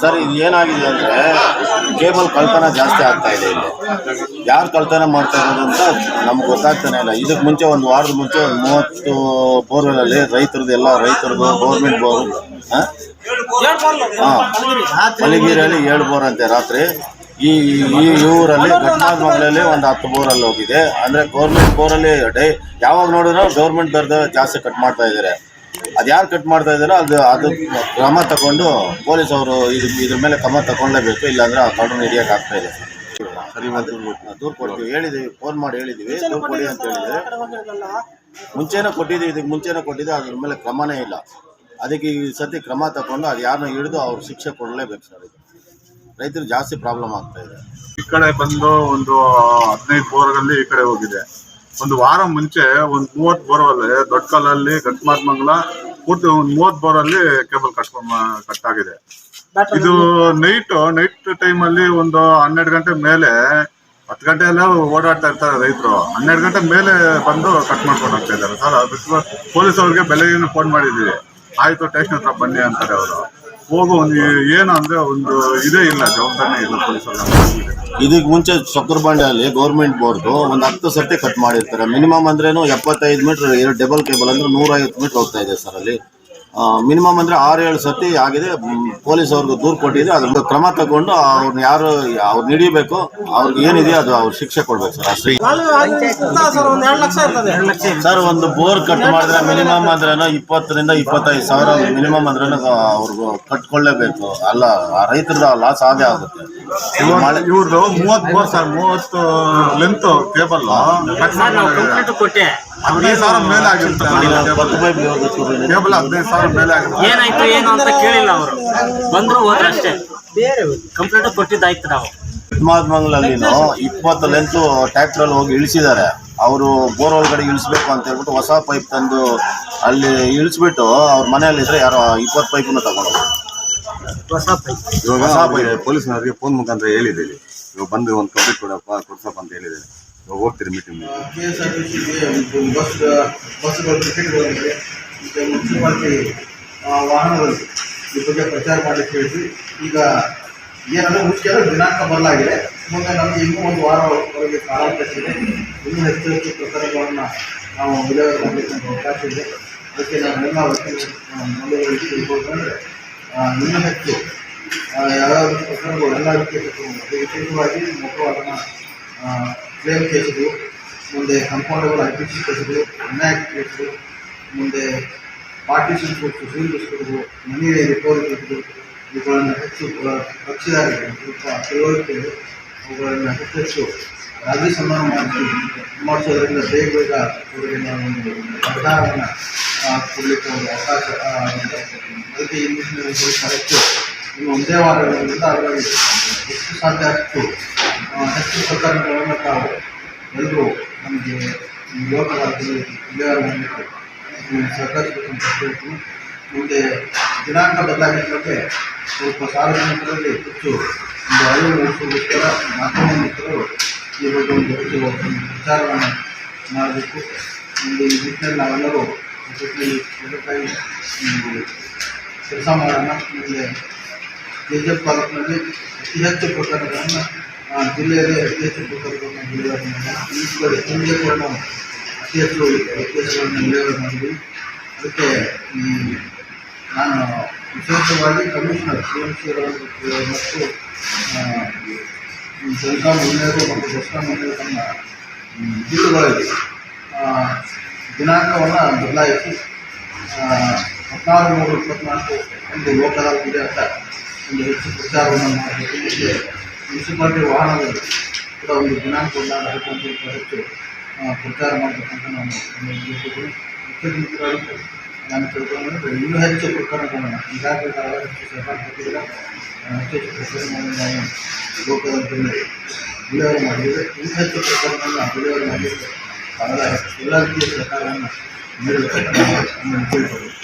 Sir, ಇದು ಏನಾಗಿದೆ ಅಂದ್ರೆ ಕೇಬಲ್ ಕಳ್ತನ ಜಾಸ್ತಿ ಆಗ್ತಾ ಇದೆ ಇಲ್ಲಿ. ಯಾರು ಕಳ್ತನ ಮಾಡ್ತಾ ಇರೋದು ಅಂತ ನಮ್ಗೆ ಗೊತ್ತಾಗ್ತಾನೆ ಇಲ್ಲ. ಇದಕ್ಕೆ ಮುಂಚೆ ಒಂದು ವಾರದ ಮುಂಚೆ ಒಂದು ಮೂವತ್ತು ಬೋರ್ವೆಲಲ್ಲಿ ರೈತರದ್ದು ಎಲ್ಲ ರೈತರದ್ದು ಗೌರ್ಮೆಂಟ್ ಬೋರ್, ಹಾಂ? ಮಲಗಿರಲ್ಲಿ ಏಳು ಬೋರ್ ಅಂತೆ ರಾತ್ರಿ. ಈ ಈ ಊರಲ್ಲಿ ಘಟನಾ ಮಗಳಲ್ಲಿ ಒಂದು ಹತ್ತು ಬೋರಲ್ಲಿ ಹೋಗಿದೆ ಅಂದ್ರೆ ಗೌರ್ಮೆಂಟ್ ಬೋರಲ್ಲಿ ಡೈ ಯಾವಾಗ ನೋಡಿದ್ರು ಗೌರ್ಮೆಂಟ್ ದರದ ಜಾಸ್ತಿ ಕಟ್ ಮಾಡ್ತಾ ಇದ್ದಾರೆ ಅದು ಯಾರು ಕಟ್ ಮಾಡ್ತಾ ಇದ್ದಾರೋ ಅದು ಅದು ಕ್ರಮ ತಗೊಂಡು ಪೊಲೀಸ್ ಅವರು ಇದು ಇದ್ರ ಮೇಲೆ ಕ್ರಮ ತಗೊಳ್ಳೇಬೇಕು ಇಲ್ಲಾಂದ್ರೆ ಆ ಕಾನೂನು ಹಿಡಿಯಕ್ಕೆ ಆಗ್ತಾ ಇದೆ ಸರಿ ದೂರು ಕೊಡ್ತೀವಿ. ಹೇಳಿದ್ದೀವಿ ಫೋನ್ ಮಾಡಿ ಹೇಳಿದ್ದೀವಿ ದೂರು ಕೊಡಿ ಅಂತ ಹೇಳಿದ್ರೆ. ಮುಂಚೆನೇ ಕೊಟ್ಟಿದ್ದೀವಿ ಇದಕ್ಕೆ ಮುಂಚೆನೇ ಕೊಟ್ಟಿದ್ದೆ ಅದ್ರ ಮೇಲೆ ಕ್ರಮನೇ ಇಲ್ಲ. ಅದಕ್ಕೆ ಈ ಸತಿ ಕ್ರಮ ತಗೊಂಡು ಅದು ಯಾರನ್ನ ಹಿಡಿದು ಅವ್ರು ಶಿಕ್ಷೆ ಕೊಡಲೇಬೇಕು ಸರ್ ಇದು. ರೈತರು ಜಾಸ್ತಿ ಪ್ರಾಬ್ಲಮ್ ಆಗ್ತಾ ಇದೆ. ಈ ಕಡೆ ಬಂದು ಒಂದು ಹದಿನೈದು ಬೋರ್ಗಳಲ್ಲಿ ಈ ಕಡೆ ಹೋಗಿದೆ. ಒಂದು ವಾರ ಮುಂಚೆ ಒಂದು ಮೂವತ್ ಬೋರ್ವಲ್ಲಿ ದೊಡ್ಡ ಕಲ್ಲಲ್ಲಿ ಗಟ್ಮಾತ್ಮಂಗಲ ಪೂರ್ತಿ ಒಂದು ಮೂವತ್ ಬೋರಲ್ಲಿ ಕೇಬಲ್ ಕಟ್ಕೊಂಡ್ ಕಟ್ ಆಗಿದೆ ಇದು ನೈಟ್ ನೈಟ್ ಟೈಮ್ ಅಲ್ಲಿ ಒಂದು ಹನ್ನೆರಡು ಗಂಟೆ ಮೇಲೆ ಹತ್ತು ಗಂಟೆ ಎಲ್ಲ ಓಡಾಡ್ತಾ ಇರ್ತಾರೆ ರೈತರು. ಹನ್ನೆರಡು ಗಂಟೆ ಮೇಲೆ ಬಂದು ಕಟ್ ಮಾಡ್ಕೊಂಡು ಹೋಗ್ತಾ ಇದ್ದಾರೆ. ಸರ್ ಅದಕ್ಕೆ ಪೊಲೀಸ್ ಅವ್ರಿಗೆ ಬೆಳಗ್ಗೆ ಫೋನ್ ಮಾಡಿದೀವಿ ಆಯ್ತು ಟೇಷನ್ ಹತ್ರ ಬನ್ನಿ ಅಂತಾರೆ ಅವರು. ಹೋಗು ಒಂದು ಏನು ಅಂದ್ರೆ ಒಂದು ಇದೇ ಇಲ್ಲ, ಜವಾಬ್ದಾರಿ ಇಲ್ಲ ಇದಕ್ಕೆ ಮುಂಚೆ ಚಕ್ರಬಂಡಿಯಲ್ಲಿ ಗೌರ್ಮೆಂಟ್ ಬೋರ್ಡು ಒಂದು ಹತ್ತು ಸರ್ತಿ ಕಟ್ ಮಾಡಿರ್ತಾರೆ. ಮಿನಿಮಮ್ ಅಂದ್ರೇನು ಎಪ್ಪತ್ತೈದು ಮೀಟರ್ ಎರಡು ಡಬಲ್ ಕೇಬಲ್ ಅಂದ್ರೆ ನೂರೈವತ್ತು ಮೀಟರ್ ಹೋಗ್ತಾ ಇದೆ ಸರ್ ಅಲ್ಲಿ. ಮಿನಿಮಮ್ ಅಂದ್ರೆ ಆರು ಏಳು ಸರ್ತಿ ಆಗಿದೆ. ಪೊಲೀಸ್ ಅವ್ರಿಗೆ ದೂರು ಕೊಟ್ಟಿದೆ. ಅದ್ರ ಕ್ರಮ ತಗೊಂಡು ಅವ್ರನ್ನ ಯಾರು ಅವ್ರು ಹಿಡಿಬೇಕು ಅವ್ರಿಗೆ ಏನಿದೆ ಅದು ಅವ್ರ ಶಿಕ್ಷೆ ಕೊಡ್ಬೇಕು ಸರ್. ಅಷ್ಟೇ. ಸರ್ ಒಂದ್ ಎರಡು ಲಕ್ಷ ಇರ್ತದೆ ಸರ್ ಒಂದು ಬೋರ್ ಕಟ್ ಮಾಡಿದ್ರೆ ಮಿನಿಮಮ್ ಅಂದ್ರೆ ಇಪ್ಪತ್ತರಿಂದ ಇಪ್ಪತ್ತೈದು ಸಾವಿರ ಮಿನಿಮಮ್ ಅಂದ್ರೆ ಅವ್ರಿಗೆ ಕಟ್ಕೊಳ್ಳೇಬೇಕು. ಅಲ್ಲ ಆ ರೈತರದ ಲಾಸ್ ಆಗೇ ಆಗುತ್ತೆ. ಇವ್ರದ್ದು ಮೂವತ್ ಬೋರ್ ಸರ್ ಮೂವತ್ತು ಲೆಂತ್ ಕೇಬಲ್ ಕೊಟ್ಟೆ. ಹದಿನೈದು ಸಾವಿರ ಮೇಲೆ ಆಗಿರುತ್ತೆ. ಕೇಬಲ್ ಹದಿನೈದು ಸಾವಿರ ಮೇಲೆ ಆಗಿರುತ್ತೆ. ಏನಾಯ್ತು ಏನು ಅಂತ ಕೇಳಿಲ್ಲ ಅವರು. ಬಂದ್ರು ಹೋದ್ರೆ ಅಷ್ಟೇ. ಕಂಪ್ಲೇಂಟ್ ಕೊಟ್ಟಿದ್ದಾಯ್ತು ನಾವು. ಮಂಗಲಲ್ಲಿನೂ ಇಪ್ಪತ್ತು ಲೆಂತ್ ಅಲ್ಲಿ ಹೋಗಿ ಇಳಿಸಿದ್ದಾರೆ. ಅವರು ಬೋರ್ ಒಳಗಡೆ ಇಳಿಸ್ಬೇಕು ಅಂತ ಹೇಳ್ಬಿಟ್ಟು ಹೊಸ ಪೈಪ್ ತಂದು ಅಲ್ಲಿ ಇಳಿಸ್ಬಿಟ್ಟು ಅವ್ರ ಮನೆಯಲ್ಲಿದ್ರೆ ಯಾರೋ ಇಪ್ಪತ್ತು ಪೈಪನ್ನು ತಗೊಂಡು ಹೊಸ ಪೈಪ್ ಇವಾಗ ಪೊಲೀಸ್ನವರಿಗೆ ಫೋನ್ ಮುಖಾಂತರ ಹೇಳಿದ್ದೀವಿ. ಇವಾಗ ಬಂದು ಒಂದು ಕಂಪ್ಲೀಟ್ ಕೊಡಪ್ಪ ಕೊಡ್ಸಪ್ಪ ಅಂತ ಹೇಳಿದ್ದೇನೆ ಇವಾಗ ಹೋಗ್ತೀರಿ meeting K S R T ಸಿಗೆ ಬಸ್ ಬಸ್ಗಳು ಟಿಕೆಟ್ಗಳಿಗೆ ಮತ್ತು ಮುನ್ಸಿಪಾಲ್ಟಿ ವಾಹನಗಳು ಈ ಬಗ್ಗೆ ಪ್ರಚಾರ ಮಾಡಲಿಕ್ಕೆ ಹೇಳಿದ್ವಿ. ಈಗ ಏನಾದರೂ ಮುಖ್ಯ ದಿನಾಂಕ ಬದಲಾಗಿದೆ. ಮುಂದೆ ನಮಗೆ ಇನ್ನೂ ಒಂದು ವಾರವರೆಗೆ ಕಾಲಾವಕಾಶ ಇದೆ. ಇನ್ನೂ ಹೆಚ್ಚು ಹೆಚ್ಚು ಪ್ರಕರಣಗಳನ್ನು ನಾವು ವಿಲೇವಾರಿ ಮಾಡಲಿಕ್ಕೆ ಅವಕಾಶ ಇದೆ. ಅದಕ್ಕೆ ನಾವೆಲ್ಲ ಮಂಡಳಿಗಳಿಗೆ ತಿಳ್ಕೊಂಡ್ರೆ ಇನ್ನೂ ಹೆಚ್ಚು ಯಾವ್ಯಾವ ಪ್ರಕರಣಗಳು ಎಲ್ಲ ರೀತಿಯ ಪ್ರಕರಣಗಳು. ಅದೇ ಮಕ್ಕಳು ಮೊಕವಾದನ ಕ್ಲೇಮ್ ಕೇಸುಗಳು ಮುಂದೆ ಕಂಪೌಂಡಬಲ್ ಐ ಪಿ ಸಿ ಕೇಸುಗಳು ಅನ್ಯಾಯ ಕೇಸುಗಳು ಮುಂದೆ ಪಾರ್ಟಿಷನ್ ಕೊಟ್ಟು ಕೇಸುಗಳು ಮನಿ ರಿಪೋರ್ಟ್ ಕೇಸುಗಳು ಇವುಗಳನ್ನು ಹೆಚ್ಚು ಕಕ್ಷಿದಾರರಿಗೆ ಸ್ವಲ್ಪ ತಿಳುವಳಿಕೆ. ಅವುಗಳನ್ನು ಹೆಚ್ಚು ಹೆಚ್ಚು ರಾಜ್ಯ ಸನ್ಮಾನ ಮಾಡಿ ಮಾಡಿಸೋದ್ರಿಂದ ಬೇಗ ಬೇಗ ಅವರಿಗೆ ನಾವು ಒಂದು ನಿರ್ಧಾರವನ್ನು ಕೊಡಲಿಕ್ಕೆ ಒಂದು ಅವಕಾಶ. ಅದಕ್ಕೆ ನಿಟ್ಟಿನಲ್ಲಿ ಸ್ವಲ್ಪ ಹೆಚ್ಚು ಇನ್ನು ಒಂದೇ ವಾರಗಳಿಂದ ಅದರಲ್ಲಿ ಎಷ್ಟು ಸಾಧ್ಯ ಅಷ್ಟು ಹೆಚ್ಚು ಪ್ರಕರಣಗಳನ್ನು ತಾವು ಎಲ್ಲರೂ ನಮಗೆ ನೀವು ಸಹಕರಿಸಬೇಕಂತ ಹೇಳ್ತೀನಿ ಮುಂದೆ ದಿನಾಂಕ ಬದಲಾಗಿದ್ದಂತೆ ಸ್ವಲ್ಪ ಸಾರ್ವಜನಿಕರಲ್ಲಿ ಹೆಚ್ಚು ಒಂದು ಅರಿವು ಮೂಡಿಸೋದಕ್ಕೋಸ್ಕರ ಮಾಧ್ಯಮ ಮಿತ್ರರು ಈ ಬಗ್ಗೆ ಒಂದು ಹೆಚ್ಚು ವಿಚಾರವನ್ನು ಮಾಡಬೇಕು. ಇಲ್ಲಿ ಈ ನಿಟ್ಟಿನಲ್ಲಿ ನಾವೆಲ್ಲರೂ ಕೆಲಸ ಮಾಡೋಣ. ಮುಂದೆ ಎಫ್ ತಾಲೂಕಿನಲ್ಲಿ ಅತಿ ಹೆಚ್ಚು ಪ್ರಕರಣಗಳನ್ನು ಜಿಲ್ಲೆಯಲ್ಲಿ ಅತಿ ಹೆಚ್ಚು ಪ್ರಕರಣಗಳನ್ನು ಮಾಡೋಣ ಈ ಕಡೆ ನಾವು ಅತಿ ಹೆಚ್ಚು ಕೇಸುಗಳನ್ನು ವಿಲೇವಾರಿ ಮಾಡಿದ್ವಿ ಅದಕ್ಕೆ, ಈ, ನಾನು ವಿಶೇಷವಾಗಿ ಕಮಿಷನರ್ ಸಿ ಎಂ ಸಿ ಮತ್ತು ಬೆಳಗಾಂ ಮಹಿಳೆಯರು ಮತ್ತು ದಸರಾ ಮಹಿಳೆಯರು ತಮ್ಮ ಜಿಲ್ಲೆಗಳಲ್ಲಿ ದಿನಾಂಕವನ್ನು ಬದಲಾಯಿಸಿ ಹದಿನಾರು ನೂರ ಇಪ್ಪತ್ನಾಲ್ಕು ಒಂದು ಲೋಕ ಅದಾಲತ್ ಇದೆ ಅಂತ ಒಂದು ಹೆಚ್ಚು ಪ್ರಚಾರವನ್ನು ಮಾಡಬೇಕು ಮತ್ತು ಮುನ್ಸಿಪಾಲ್ಟಿ ವಾಹನಗಳು ಕೂಡ ಒಂದು ದಿನಾಂಕವನ್ನು ಸ್ವಲ್ಪ ಹೆಚ್ಚು ಪ್ರಚಾರ ಮಾಡಬೇಕಂತ ನಾನು ಉದ್ದೇಶಿಸಿದ್ದೀನಿ ಮುಖ್ಯಮಂತ್ರಿಗಳು ನಾನು ತಿಳ್ಕೊಂಡ್ರೆ ಇನ್ನೂ ಹೆಚ್ಚು ಪ್ರಕರಣಗಳನ್ನು ಈಗಾಗಲೇ ಹೆಚ್ಚು ಸರ್ಕಾರ ಹೆಚ್ಚು ಹೆಚ್ಚು ಪ್ರಕರಣಗಳನ್ನು ನಾವು ಲೋಕದಲ್ಲಿ ವಿಲೇವಾರಿ ಮಾಡಿದ್ದೇವೆ ಇನ್ನೂ ಹೆಚ್ಚು ಪ್ರಕರಣಗಳನ್ನು ವಿಲೇವಾರಿ ಮಾಡಲಿಕ್ಕೆ ತಾವೆಲ್ಲ ಎಲ್ಲ ರೀತಿಯ ಸರ್ಕಾರವನ್ನು ನೀಡಬೇಕು ನಾನು ಕೇಳ್ಕೊಳ್ತೀನಿ